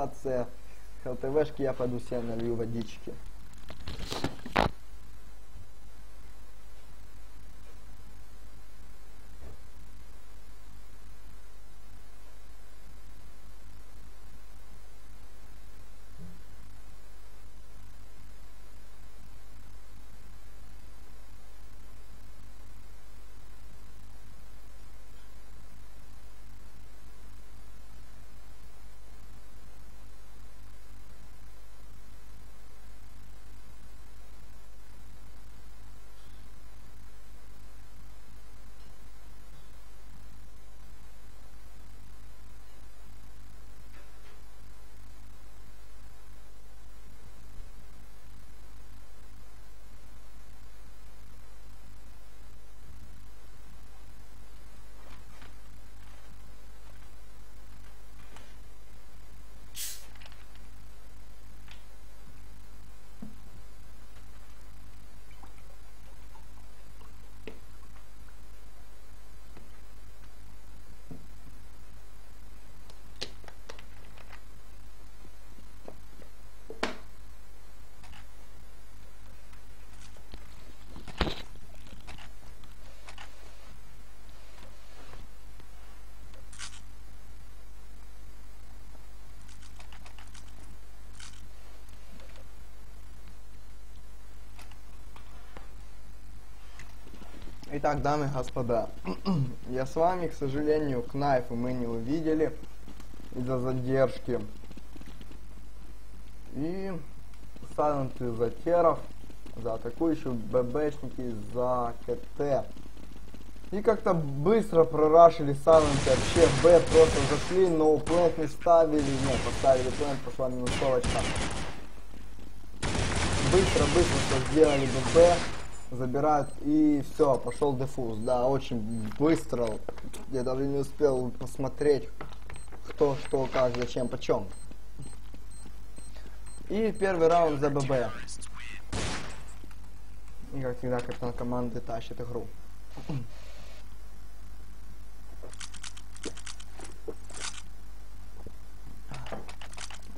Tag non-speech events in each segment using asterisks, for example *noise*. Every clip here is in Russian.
ситуация. ЛТВшки я пойду себе налью водички. Итак, дамы и господа, *clears throat* я с вами, к сожалению, кнайфы мы не увидели из-за задержки. И Silent из-за теров, за атакующих ББшники, за КТ. И как-то быстро прорашили Silent вообще Б просто зашли, но плент не ставили, нет, поставили плент, пошла минусовочка. Быстро-быстро сделали ББ забирают и все, пошел дефуз. Да, очень быстро. Я даже не успел посмотреть, кто, что, как, зачем, почем. И первый раунд за ББ. И как всегда капитан команды тащит игру.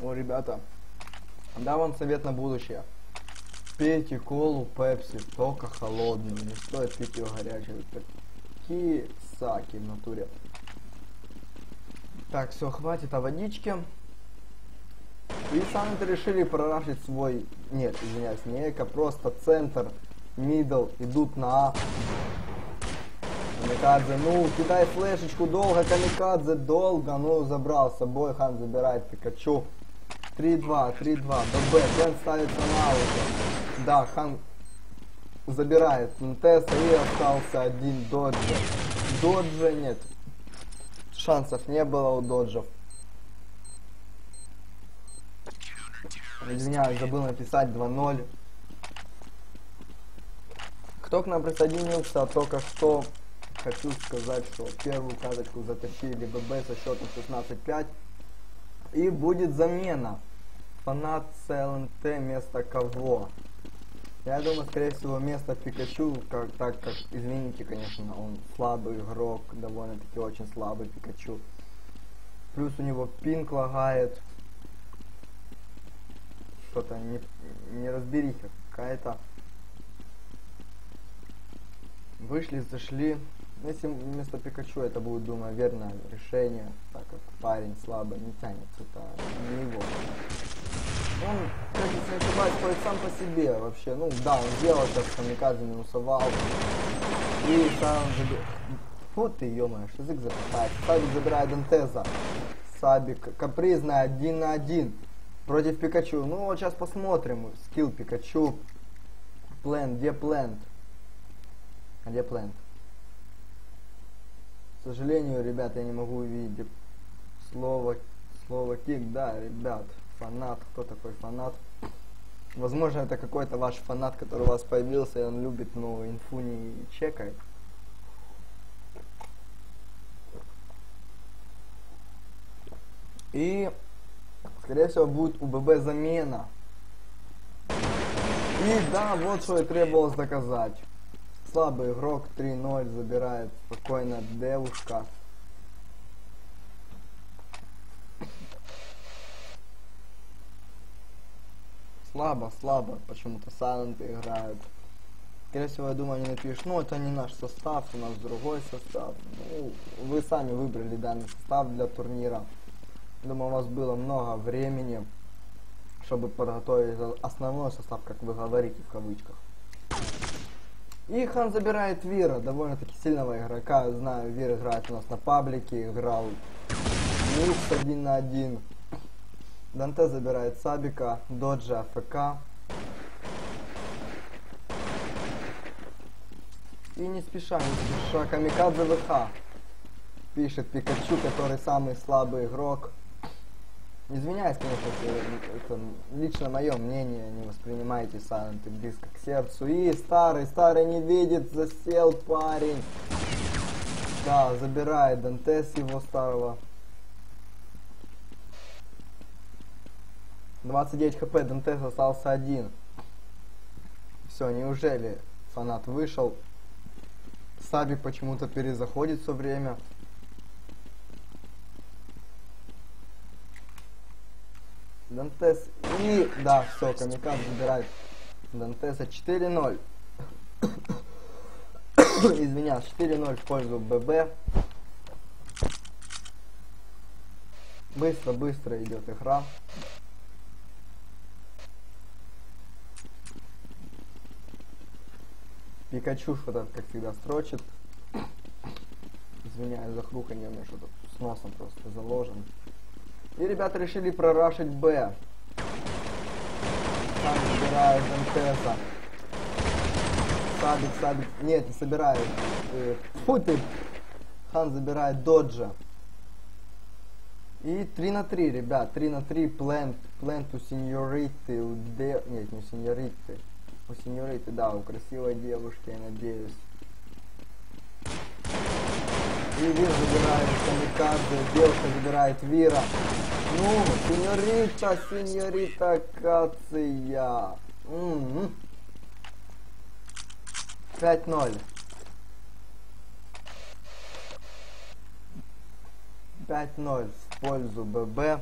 О, ребята, дам вам совет на будущее. Пейте колу, пепси, только холодную, не стоит пить ее горячую. Такие саки в натуре. Так, все, хватит о водичке. И сами решили прорашить свой... Нет, извиняюсь, не эко, просто центр, мидл, идут на А. Камикадзе, ну, кидай флешечку долго, Камикадзе долго, ну, забрал с собой, Хан забирает Пикачу. 3-2, 3-2, ББ, Кен ставится на аут. Да, Хан забирает Нтеса и остался один доджа. Доджа нет. Шансов не было у доджев. Извиняюсь, забыл написать 2-0. Кто к нам присоединился, только что хочу сказать, что первую карточку затащили ББ со счетом 16-5. И будет замена. Фанат ЦЛНТ вместо кого? Я думаю, скорее всего, место Пикачу, как, так как, извините, конечно, он слабый игрок, довольно-таки очень слабый Пикачу. Плюс у него пинг лагает. Что-то не, не разбериха какая-то. Вышли, зашли. Если вместо Пикачу это будет, думаю, верное решение, так как парень слабо не тянет, это не его. Он, как если не ошибаюсь, ходит сам по себе вообще. Ну да, он делал сейчас камикадзе минусовал. И сам забирает. Вот ты, что язык запитает. Сабик забирает Дантеза. Сабик капризная один на один против Пикачу. Ну вот сейчас посмотрим. Скилл Пикачу. Плент, где плент? А где плент? К сожалению, ребят, я не могу увидеть слово, слово кик. Да, ребят, фанат. Кто такой фанат? Возможно, это какой-то ваш фанат, который у вас появился, и он любит, ну, инфу не чекает. И, скорее всего, будет у ББ замена. И да, вот что и требовалось доказать. Слабый игрок 3-0 забирает спокойно девушка. Слабо, слабо, почему-то Сайленты играют. Скорее всего, я думаю, они напишут, ну, это не наш состав, у нас другой состав. Ну, вы сами выбрали данный состав для турнира. Думаю, у вас было много времени, чтобы подготовить основной состав, как вы говорите, в кавычках. И Хан забирает Вира, довольно-таки сильного игрока. Знаю, Вир играет у нас на паблике, играл Микс один на один. Данте забирает Сабика, Доджа, АФК. И не спеша, не спеша, Камикадзе ВХ. Пишет Пикачу, который самый слабый игрок. Извиняюсь, конечно, если это лично мое мнение, не воспринимайте Сайленты близко к сердцу. И старый, старый не видит, засел парень. Да, забирает Дантес его старого. 29 хп, Дантес остался один. Все, неужели фанат вышел? Саби почему-то перезаходит все время. Дантес и... Да, все, Камикад забирает Дантеса 4-0. *coughs* Извиняюсь, 4-0 в пользу ББ. Быстро-быстро идет игра. Пикачу что-то, как всегда, строчит. Извиняюсь за хруканье, у меня что-то с носом просто заложен. И ребята решили прорашить Б. Там собирают МТСа. Сабик, Сабик. Нет, не собирает. Э, фу ты. Хан забирает Доджа. И 3 на 3, ребят. 3 на 3. Плент. Плент у сеньориты. Нет, не сеньориты. У сеньориты, да, у красивой девушки, я надеюсь. И Вир забирает камикадзе, девушка забирает Вира. Ну, сеньорита, сеньорита Кация. М-м-м. 5-0. 5-0 в пользу ББ.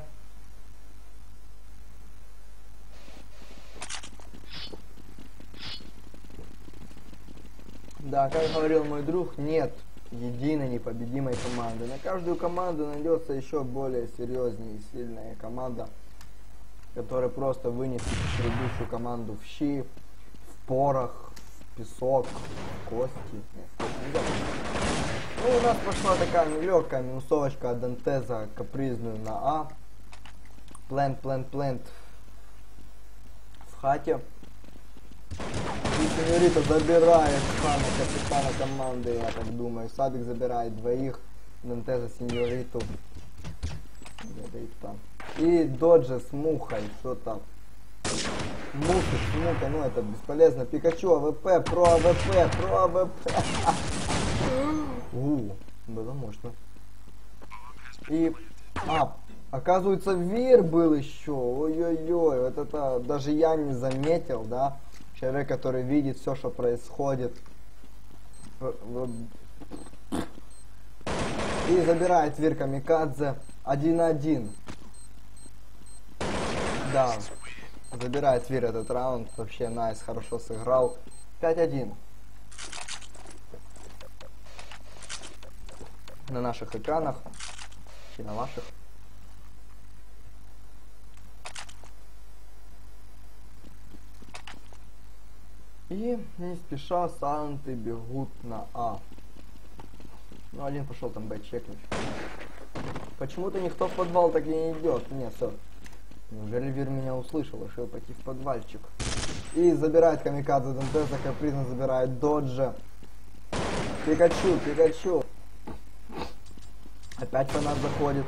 Да, как говорил мой друг, нет единой непобедимой команды. На каждую команду найдется еще более серьезнее и сильная команда, которая просто вынесет предыдущую команду в щи, в порох, в песок, в кости. Ну, у нас пошла такая нелегкая минусовочка от Дантеза капризную на А. Плент, плент, плент в хате. Сеньорита забирает хана, капитана команды, я так думаю. Садик забирает двоих. Дантеза Сеньориту. И Доджи с мухой, что там. Мухи с мухой, ну это бесполезно. Пикачу, АВП, про АВП, про АВП. У, было мощно. И, а, оказывается, Вир был еще. Ой-ой-ой, вот это даже я не заметил, да. Человек, который видит все, что происходит. И забирает Вир Камикадзе 1-1. Да. Забирает Вир этот раунд. Вообще Найс хорошо сыграл. 5-1. На наших экранах. И на ваших. И не спеша санты бегут на А. Ну, один пошел там Б чекнуть. Почему-то никто в подвал так и не идет. Не, все. Неужели Вир меня услышал? Решил пойти в подвальчик. И забирает Камикадзе Дантеса, капризно забирает Доджа. Пикачу, Пикачу. Опять фанат заходит.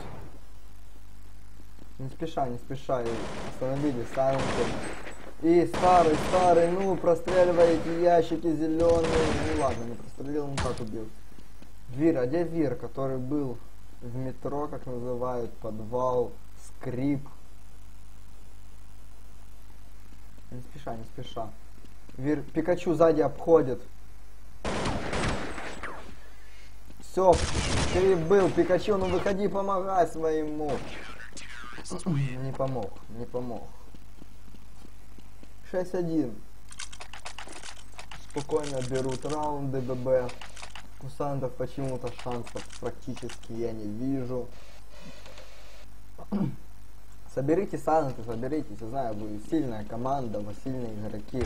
Не спеша, не спеша. Остановили Сайленты. И старый, старый, ну, простреливай эти ящики зеленые. Ну ладно, не прострелил, ну как убил. Вир, а где Вир, который был в метро, как называют, подвал, скрип. Не спеша, не спеша. Вир, Пикачу сзади обходит. Все, ты был, Пикачу, ну выходи, помогай своему. Не помог, не помог. 6-1. Спокойно берут раунды ББ. У Сандов почему-то шансов практически я не вижу. *clears throat* Соберите Санты, соберитесь. Я знаю, вы сильная команда, вы сильные игроки.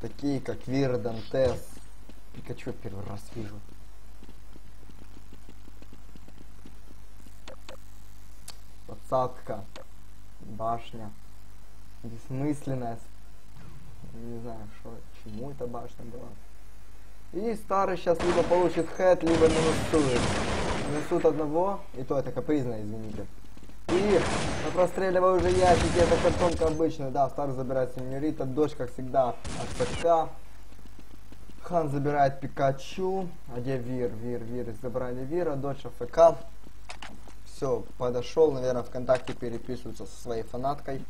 Такие как Вир, Дантес. Пикачу первый раз вижу. Подсадка. Башня. Бессмысленная. Не знаю, что, чему эта башня была. И старый сейчас либо получит хэт, либо минусует. Минусует одного, и то это капризно, извините. И мы простреливаем уже ящики, это картонка обычная, да, старый забирает сеньорита, дочь, как всегда, от Хан забирает Пикачу, а где Вир, Вир, Вир, забрали Вира, дочь АФК. Все, подошел, наверное, ВКонтакте переписывается со своей фанаткой.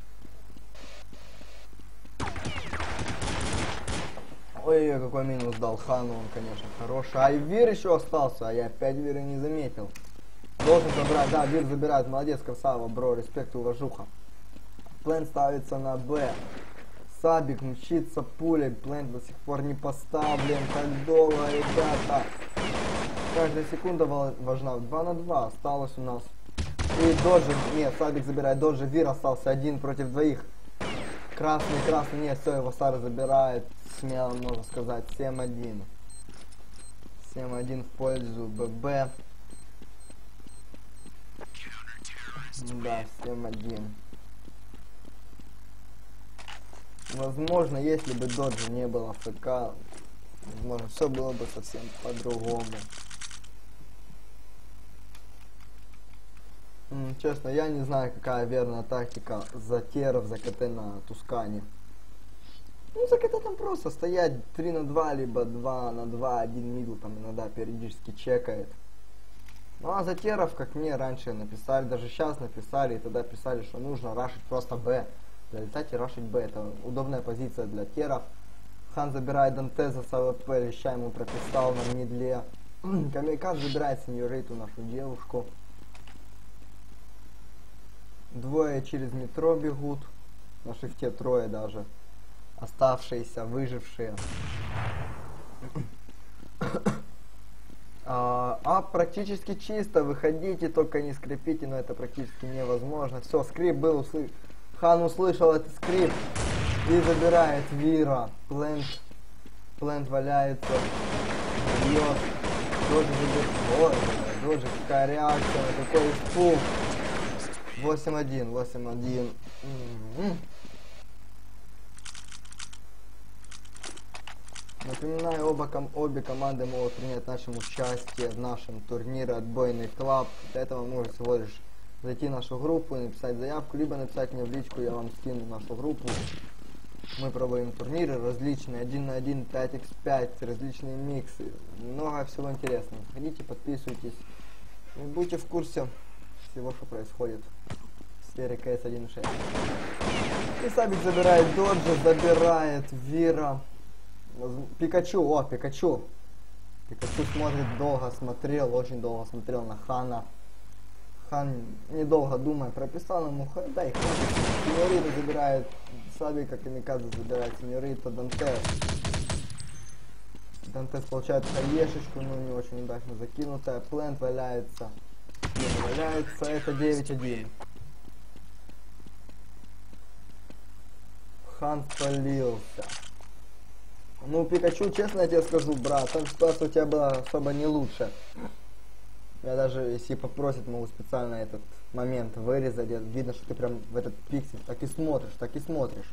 Ой, какой минус дал Хану, он, конечно, хороший. А и Вир еще остался, а я опять Вира не заметил. Должен забрать, да, Вир забирает, молодец, красава, бро, респект, уважуха. Плен ставится на Б. Сабик мчится пулей, плен до сих пор не поставлен. Как долго, ребята. Каждая секунда важна. 2 на 2 осталось у нас. И Доджи, нет, Сабик забирает Доджи, Вир остался один против двоих. Красный, красный, нет, все, его Сара забирает. Смело можно сказать, 7-1. 7-1 в пользу ББ. Да, 7-1. Возможно, если бы Доджи не было ФК, возможно, все было бы совсем по-другому. Честно, я не знаю, какая верная тактика затеров за КТ на Тускане. Ну, за КТ там просто стоять 3 на 2, либо 2 на 2, один мидл там иногда периодически чекает. Ну а затеров, как мне раньше написали, даже сейчас написали, и тогда писали, что нужно рашить просто Б. Залетать и рашить Б. Это удобная позиция для теров. Хан забирает Дантеза с АВП, леща ему прописал на медле. Камиказ забирает сеньориту, нашу девушку. Двое через метро бегут. На шифте трое даже. Оставшиеся, выжившие. *coughs* А, а практически чисто, выходите, только не скрипите, но это практически невозможно. Все, скрип был, услы... Хан услышал этот скрип и забирает Вира. Плент, Плент валяется, бьет. Доджи забирает. Ой, Доджи, какая реакция, какой испуг. 8-1, 8-1. Напоминаю, оба ком обе команды могут принять нашем участие в нашем турнире «Отбойный клаб». Для этого можно всего лишь зайти в нашу группу и написать заявку, либо написать мне в личку, я вам скину нашу группу. Мы проводим турниры различные, 1 на 1, 5x5, различные миксы, много всего интересного. Заходите, подписывайтесь, и будьте в курсе всего, что происходит в сфере КС 1.6. И Сабик забирает Доджа, забирает Вира. Пикачу, о, Пикачу. Пикачу смотрит долго, смотрел, очень долго смотрел на Хана. Хан, недолго думая, прописал ему, да и Сеньорита забирает Сабика, Камикадзе забирает Сеньорита, Дантес. Дантес получает хаешечку, но не очень удачно закинутая. Плент валяется. Не валяется, это 9-1. Хан спалился. Ну, Пикачу, честно я тебе скажу, брат, там ситуация у тебя была особо не лучше. Я даже, если попросит, могу специально этот момент вырезать. Видно, что ты прям в этот пиксель так и смотришь, так и смотришь.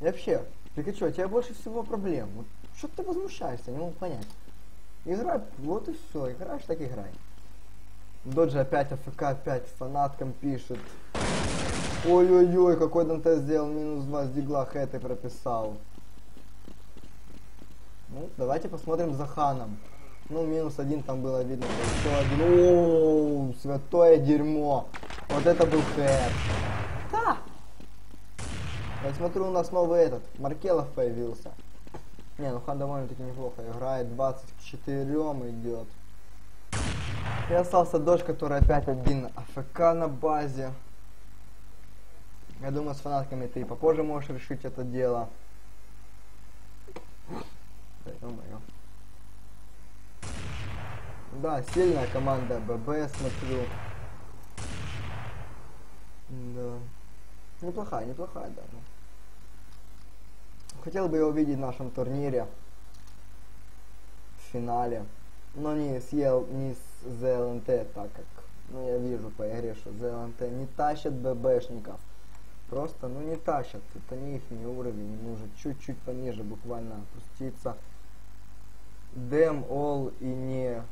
И вообще, Пикачу, у тебя больше всего проблем. Вот, что ты возмущаешься, не могу понять. Играй, вот и все, играешь, так играй. Доджи опять АФК, опять фанаткам пишет. Ой-ой-ой, какой Данте сделал минус 2 с дигла хэты прописал. Ну, давайте посмотрим за Ханом. Ну, минус один там было видно. Еще один. Оу, святое дерьмо. Вот это был хэт. Да. Я смотрю, у нас новый этот, Маркелов появился. Не, ну Хан довольно-таки неплохо играет. 24 идет. И остался дождь, который опять один АФК на базе. Я думаю, с фанатками ты попозже можешь решить это дело. Да, сильная команда ББ, смотрю. Да. Неплохая, неплохая, да. Хотел бы я увидеть в нашем турнире в финале. Но не с, Ел, не с ЗЛНТ, так как ну, я вижу по игре, что ЗЛНТ не тащат ББшников. Просто, ну не тащат. Это не их уровень. Нужно чуть-чуть пониже буквально опуститься. Дэм, All и не...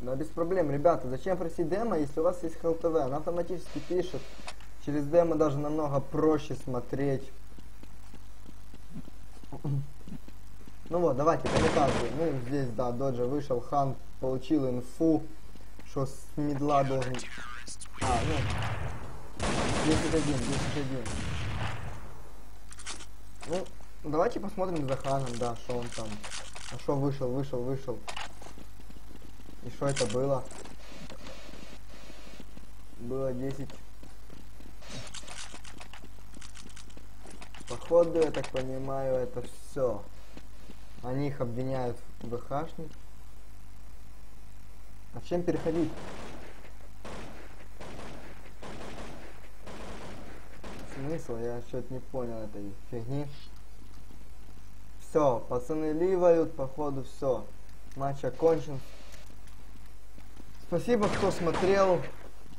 Но без проблем, ребята, зачем просить демо, если у вас есть ХЛТВ? Она автоматически пишет. Через демо даже намного проще смотреть. Ну вот, давайте комментарии. Ну, здесь, да, Доджа вышел, Хан получил инфу, что с медла должен... А, ну, 10-1, 10-1. Ну, давайте посмотрим за Ханом, да, что он там. А что вышел, вышел, вышел. И что это было? Было 10. Походу, я так понимаю, это все. Они их обвиняют в ВХшник. А чем переходить? Смысл? Я что-то не понял этой фигни. Все, пацаны ливают, походу все. Матч окончен. Спасибо, кто смотрел.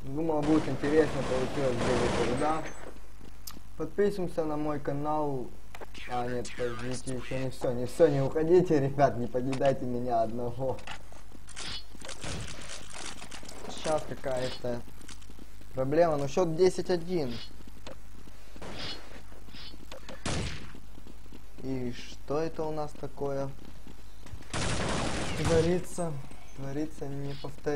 Думал, будет интересно, получилось 9 ряда. Подписываемся на мой канал. А, нет, подождите, еще не все, не все, не уходите, ребят, не покидайте меня одного. Сейчас какая-то проблема, но счет 10-1. И что это у нас такое? Творится, творится повторить.